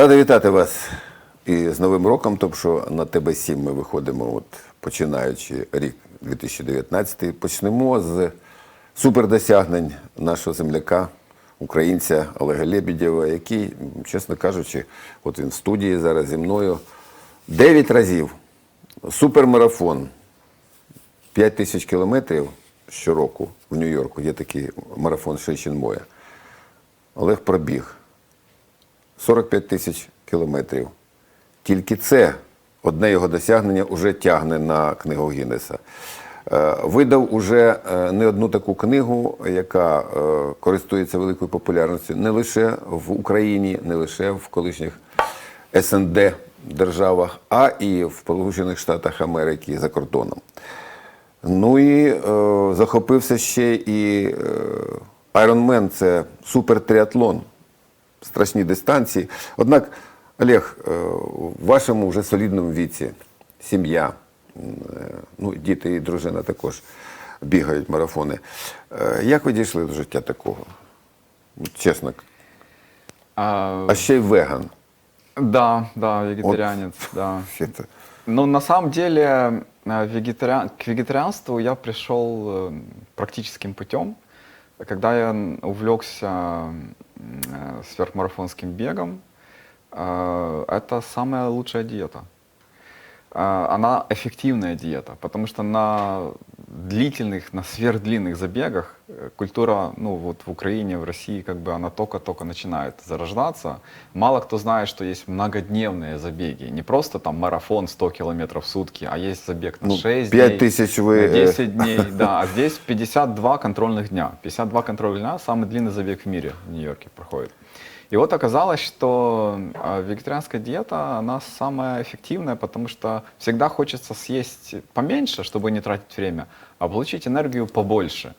Рада вітати вас і з Новим роком, тому що на ТБ7 ми виходимо, от, починаючи рік 2019. Почнемо з супердосягнень нашого земляка, українця Олега Лебедєва, який, чесно кажучи, от він в студії зараз зі мною. Дев'ять разів супермарафон. 5 тисяч кілометрів щороку в Нью-Йорку є такий марафон Шейчин Моя. Олег пробіг 45 тисяч кілометрів. Тільки це одне його досягнення вже тягне на книгу Гіннеса. Е, Видав уже е, не одну таку книгу, яка е, користується великою популярністю не лише в Україні, не лише в колишніх СНД державах, а і в Сполучених Штатах Америки за кордоном. Ну і е, захопився ще і е, Ironman – це супертриатлон, страшні дистанції. Однак, Олег, е, в вашому вже солідному віці, сім'я, е, ну, діти і дружина також бігають марафони. Е, як ви дійшли до життя такого? Чесно. А, А ще й веган. да, да, вегетарианец, да. Ще це. Ну, на самом деле, вегетариан... к вегетарианству я пришел э, практическим путем. Когда я н- увлекся м, э, сверхмарафонским бегом, э, это самая лучшая диета. Э, Она эффективная диета, потому что на длительных, на сверхдлинных забегах э, культура, ну вот в Украине, в России, как бы она только-только начинает зарождаться. Мало кто знает, что есть многодневные забеги. Не просто там марафон 100 километров в сутки, а есть забег на Ну, 6 5 дней, на е, 10 дней, да. А здесь 52 контрольных дня. 52 контрольных дня – самый длинный забег в мире в Нью-Йорке проходит. И вот оказалось, что а, вегетарианская диета, она самая эффективная, потому что всегда хочется съесть поменьше, чтобы не тратить время, а получить энергию побольше.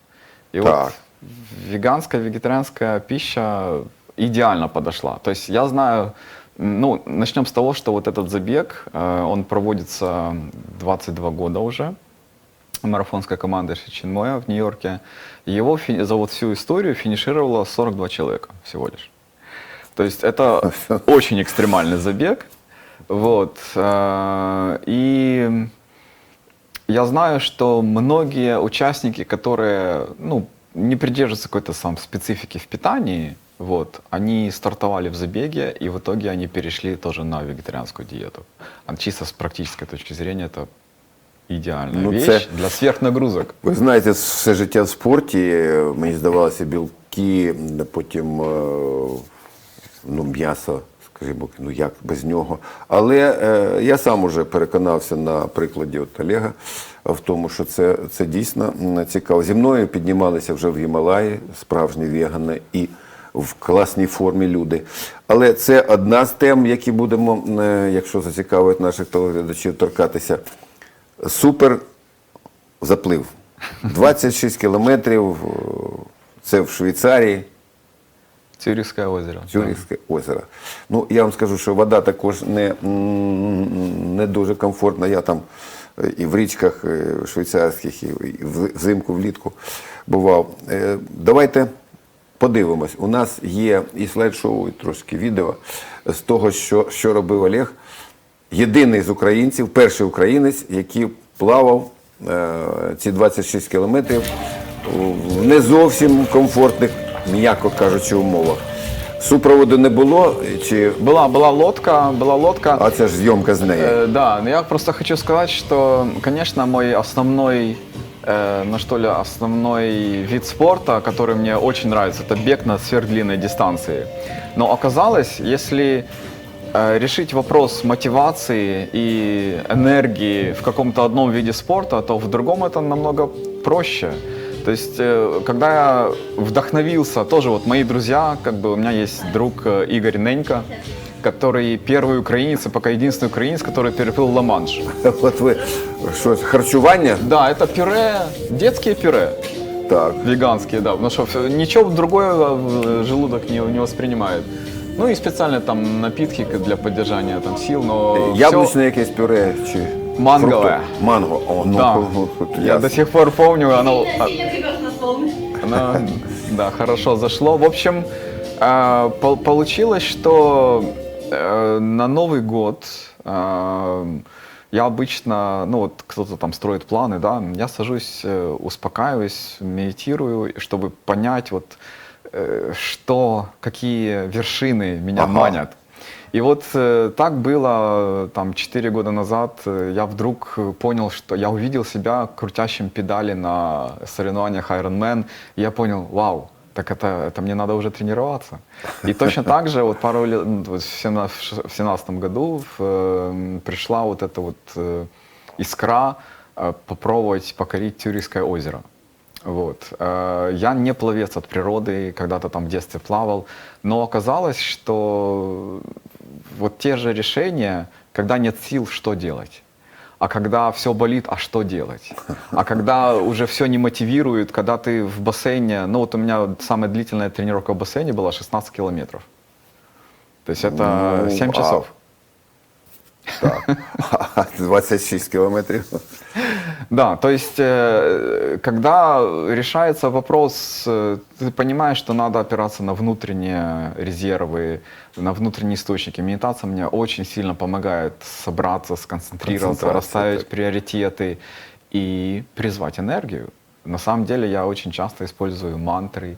И Так. вот веганская, вегетарианская пища идеально подошла. То есть я знаю, ну, начнем с того, что вот этот забег, э, он проводится 22 года уже марафонской команды Шичинмоя в Нью-Йорке. Его за вот всю историю финишировало 42 человека всего лишь. То есть это очень экстремальный забег. Вот. э, И я знаю, что многие участники, которые ну, не придерживаются какой-то сам специфики в питании, вот, они стартовали в забеге, и в итоге они перешли тоже на вегетарианскую диету. А чисто с практической точки зрения это идеальная Ну, вещь це- для сверхнагрузок. Ви знаєте, все життя в спорті, е, мені здавалося, білки, потім е, ну, м'ясо, скажімо, ну як без нього. Але е, я сам уже переконався на прикладі от Олега в тому, що це, це дійсно цікаво. Зі мною піднімалися вже в Гімалаї справжні вегани і в класній формі люди. Але це одна з тем, які будемо, е, якщо зацікавить наших телеглядачів, торкатися. Супер заплив. 26 кілометрів. е, Це в Швейцарії, Цюрихское озеро. Цюрихське озеро. Ну, я вам скажу, що вода також не, не дуже комфортна. Я там і в річках е, швейцарських, і взимку, влітку бував. Е, Давайте подивимось. У нас є і слайд-шоу, і трошки відео з того, що, що робив Олег. Єдиний з українців, перший українець, який плавав е, ці 26 кілометрів в не зовсім комфортних, м'яко кажучи, умовах. Супроводу не було, чи... Была, была лодка, была лодка. а це ж зйомка з нею. Э, да, но я просто хочу сказать, что, конечно, мой основной, э, ну что ли, основной вид спорта, который мне очень нравится, это бег на сверхдлинной дистанции. Но оказалось, если э, решить вопрос мотивации и энергии в каком-то одном виде спорта, то в другом это намного проще. То есть, э, когда я вдохновился, тоже вот мои друзья, как бы у меня есть друг э, Игорь Ненька, который первый украинец и пока единственный украинец, который переплыл Ла-Манш. От ви що, харчування? Да, это пюре, детские пюре, Так. веганские, да, потому что ничего другое желудок не, не воспринимает. Ну и специально там напитки для поддержания там сил, но всё- Яблучне якесь пюре чи Мангове. фруктове? Манго. О, ну, Да. ну, тут я до сих пор помню, оно, а. Она, да, хорошо зашло. В общем, э, пол- получилось, что Э, На Новый год э, я обычно, ну вот кто-то там строит планы, да, я сажусь, э, успокаиваюсь, медитирую, чтобы понять вот, э, что, какие вершины меня Ага. манят. И вот э, так было э, там 4 года назад. э, Я вдруг э, понял, что я увидел себя крутящим педали на соревнованиях Ironman. И я понял, вау, так это, это мне надо уже тренироваться. И точно так же вот пару лет, вот в 17 в 17 году э, пришла вот эта вот э, искра э, попробовать покорить Тюрийское озеро. Вот. Я не пловец от природы, когда-то там в детстве плавал, но оказалось, что вот те же решения, когда нет сил, что делать? А когда все болит, а что делать? А когда уже все не мотивирует, когда ты в бассейне, ну вот у меня самая длительная тренировка в бассейне была 16 километров. То есть это Ну, 7 а- часов. Так. 26 кілометрів. Да, то есть, э, когда решается вопрос, э, ты понимаешь, что надо опираться на внутренние резервы, на внутренние источники. Медитация мне очень сильно помогает собраться, сконцентрироваться, расставить так. приоритеты и призвать энергию. На самом деле я очень часто использую мантры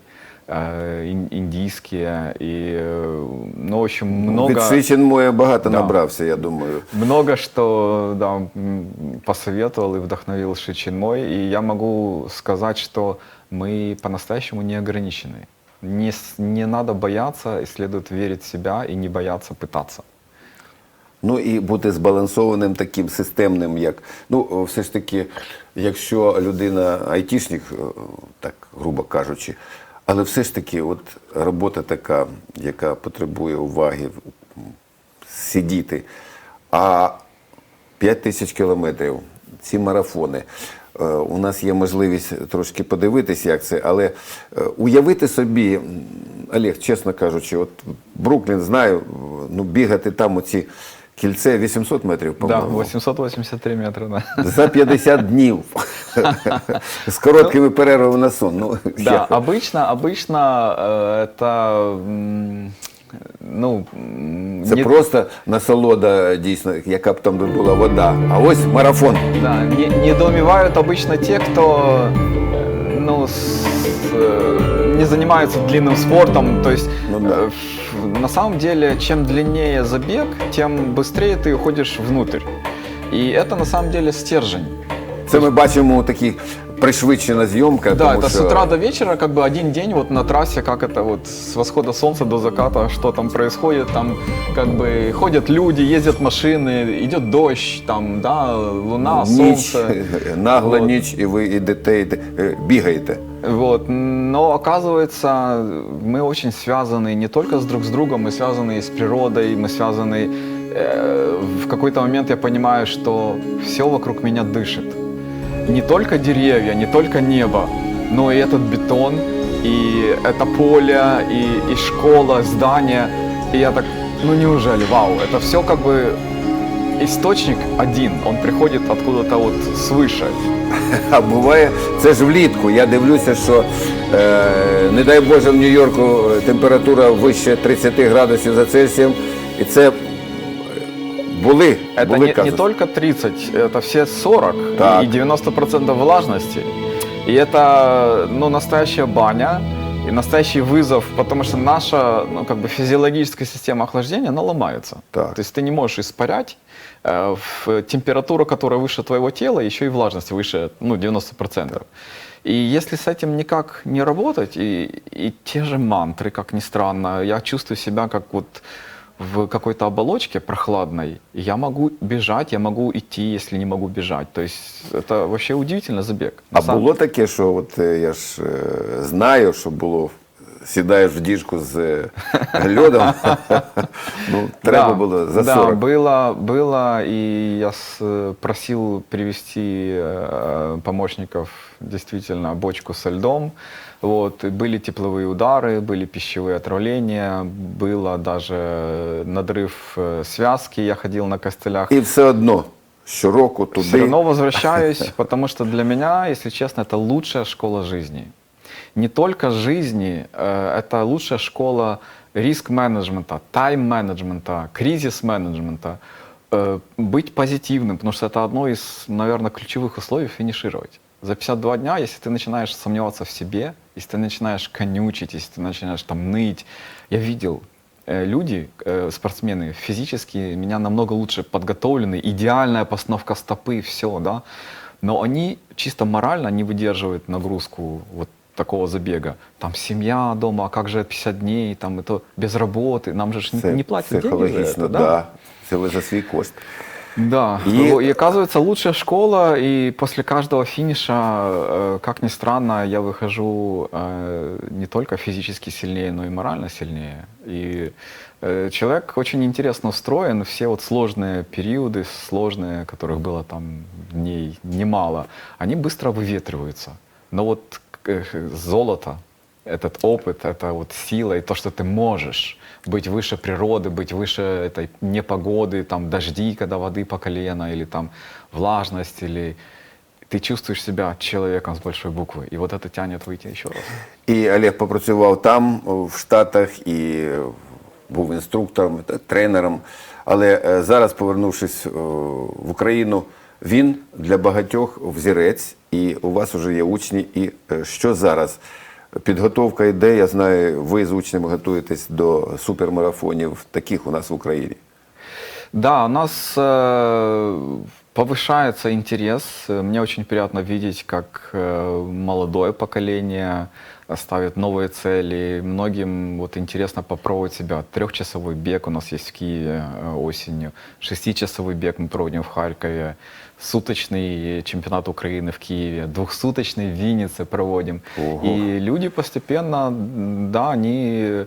индийские и, э, ну, в общем, много... Від Свичин моє багато Да. набрався, я думаю. Много что да, м, посоветовал и вдохновил Шичин мой, и я могу сказать, что мы по-настоящему не ограничены. Не, с- не надо бояться, и следует верить в себя и не бояться пытаться. Ну і бути збалансованим таким системним, як ну о, все ж таки, якщо людина айтішник, е, так грубо кажучи, але все ж таки, от робота така, яка потребує уваги, сидіти. А 5 тисяч кілометрів, ці марафони. Е, У нас є можливість трошки подивитись, як це, але е, уявити собі, Олег, чесно кажучи, от Бруклін знаю, ну бігати там оці кільце 800 метрів, Да, по-моєму. 883 метра, да. За 50 днів. З короткими перервами на сон. Ну, Да, я- обычно, обычно э, это, м, ну, м, Це не- просто насолода, дійсно, яка б там не була вода. А ось марафон. Да, не, недоумевают обычно те, кто э, ну, с- э, не занимается длинным спортом. То есть, Ну да. э, ф- на самом деле, чем длиннее забег, тем быстрее ты уходишь внутрь. И это на самом деле стержень. Це ми бачимо такі пришвидшена зйомка. Да, тому это що... с утра до вечера, как бы один день вот на трассе, как это вот с восхода солнца до заката, что там происходит, там как бы ходят люди, ездят машины, идет дождь, там, да, луна, ніч, солнце. нагла Вот. ніч, і ви йдете, йде- е, бігаєте. Вот. Но оказывается, мы очень связаны не только с друг с другом, мы связаны и с природой, мы связаны... э, в какой-то момент я понимаю, что все вокруг меня дышит. Не только деревья, не только небо, но и этот бетон, и это поле, и, и школа, здание. И я так, ну неужели, вау, это все как бы источник один, он приходит откуда-то вот свыше. А буває, це ж влітку. Я дивлюся, що е, не дай Боже в Нью-Йорку е, температура вище 30 градусів за Цельсієм. І це е, були, Это були не, не казуси. только 30, это все 40 Так. и 90% влажности. И это ну, настоящая баня И настоящий вызов, потому что наша ну, как бы физиологическая система охлаждения, она ломается. Так. То есть ты не можешь испарять э, в температура, которая выше твоего тела, еще и влажность выше ну, 90%. И если с этим никак не работать, и, и те же мантры, как ни странно, я чувствую себя как вот в какой-то оболочке прохладной, я могу бежать, я могу идти, если не могу бежать. То есть это вообще удивительно забег. А самом- було таке, що от е, я ж е, знаю, що було Сідаєш в діжку з е, льодом, ну, треба Да, було за да, 40. было, было, и я с- просил привезти э, помощников действительно бочку со льдом. Вот, и были тепловые удары, были пищевые отравления, было даже надрыв э, связки, я ходил на костылях. І все одно щороку туди. Все равно возвращаюсь, потому что для меня, если честно, это лучшая школа жизни. Не только жизни, э, это лучшая школа риск-менеджмента, тайм-менеджмента, кризис-менеджмента, э, быть позитивным, потому что это одно из, наверное, ключевых условий финишировать. За 52 дня, если ты начинаешь сомневаться в себе, если ты начинаешь конючить, если ты начинаешь там ныть, я видел э, люди, спортсмены, физически меня намного лучше подготовлены, идеальная постановка стопы, все, да, но они чисто морально не выдерживают нагрузку вот такого забега. Там семья дома, а как же 50 дней, там это без работы, нам же ж не, не платят деньги за это, да. Це ви за свій кошт. Да, И- и... оказывается лучшая школа, и после каждого финиша, как ни странно, я выхожу не только физически сильнее, но и морально сильнее. И человек очень интересно устроен, все вот сложные периоды, сложные, которых было там дней немало, они быстро выветриваются. Но вот золото, этот опыт, это вот сила и то, что ты можешь быть выше природы, быть выше этой непогоды, там дожди, когда воды по колено, или там влажность, или ты чувствуешь себя человеком с большой буквы. И вот это тянет выйти еще раз. І Олег попрацював там, в Штатах, і е, був інструктором, та тренером. Але е, зараз, повернувшись е, в Україну, він для багатьох взірець, і у вас вже є учні. І е, що зараз? Підготовка йде, я знаю, ви з учнями готуєтесь до супермарафонів, таких у нас в Україні. Да, у нас э, повышается интерес. Мне очень приятно видеть, как э, молодое поколение ставит новые цели. Многим вот интересно попробовать себя. Трехчасовой бег у нас есть в Киеве э, осенью, шестичасовой бег мы проводим в Харькове, суточный чемпионат Украины в Киеве, двухсуточный в Виннице проводим. Ого. И люди постепенно, м, да, они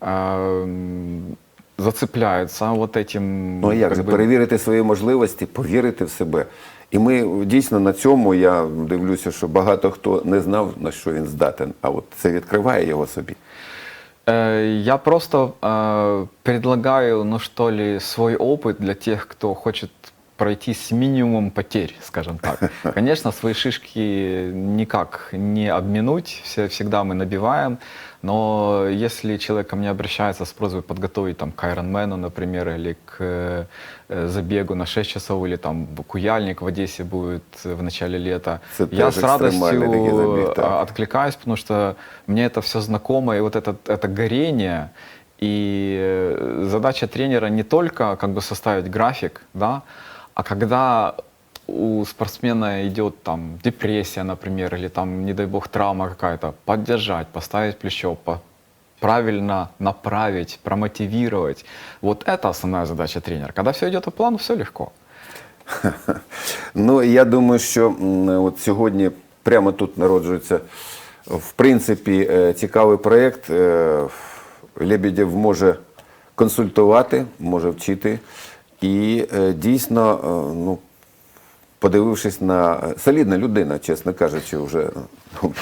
э, зацепляются вот этим. Ну а як как же бы, перевірити свої можливості, повірити в себе. І ми дійсно на цьому я дивлюся, що багато хто не знав, на що він здатен, а от це відкриває його собі. Э, Я просто э, предлагаю, ну что ли, свой опыт для тех, кто хочет пройти с минимумом потерь, скажем так. Конечно, свои шишки никак не обминуть, все, всегда мы набиваем, но если человек ко мне обращается с просьбой подготовить там, к Ironman, например, или к э, э, забегу на 6 часов, или там Куяльник в Одессе будет в начале лета, Это я с радостью забег, да. а, откликаюсь, потому что мне это все знакомо, и вот это, это горение, и э, задача тренера не только как бы составить график, да, а когда у спортсмена идет там депрессия, например, или там, не дай бог, травма какая-то, поддержать, поставить плечо, по- правильно направить, промотивировать. Вот это основная задача тренера. Когда все идет по плану, все легко. Ну я думаю, що м, от сьогодні прямо тут народжується в принципі е, цікавий проєкт. Е, Лебедєв може консультувати, може вчити. І е, дійсно, е, ну, подивившись на солідна людина, чесно кажучи, вже ну,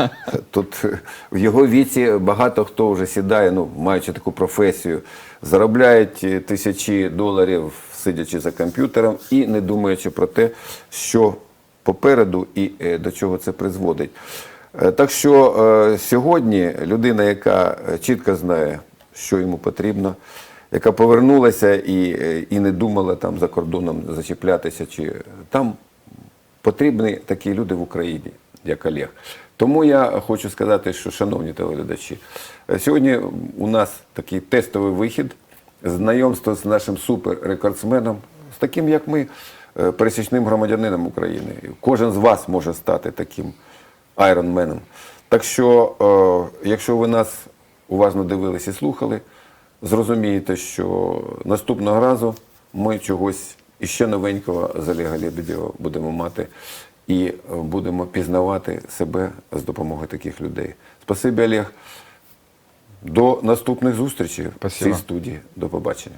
тут в його віці багато хто вже сідає, ну, маючи таку професію, заробляють е, тисячі доларів, сидячи за комп'ютером і не думаючи про те, що попереду і до чого це призводить. Так що сьогодні людина, яка чітко знає, що йому потрібно, яка повернулася і, е, і не думала там за кордоном зачіплятися, чи там потрібні такі люди в Україні, як Олег. Тому я хочу сказати, що, шановні телеглядачі, е, сьогодні у нас такий тестовий вихід, знайомство з нашим суперрекордсменом, з таким, як ми, е, пересічним громадянином України. Кожен з вас може стати таким айронменом. Так що, е, якщо ви нас уважно дивились і слухали, зрозумієте, що наступного разу ми чогось іще новенького з Олега Лебедєва будемо мати і е, будемо пізнавати себе з допомогою таких людей. Спасибі, Олег. До наступних зустрічей в цій студії. До побачення.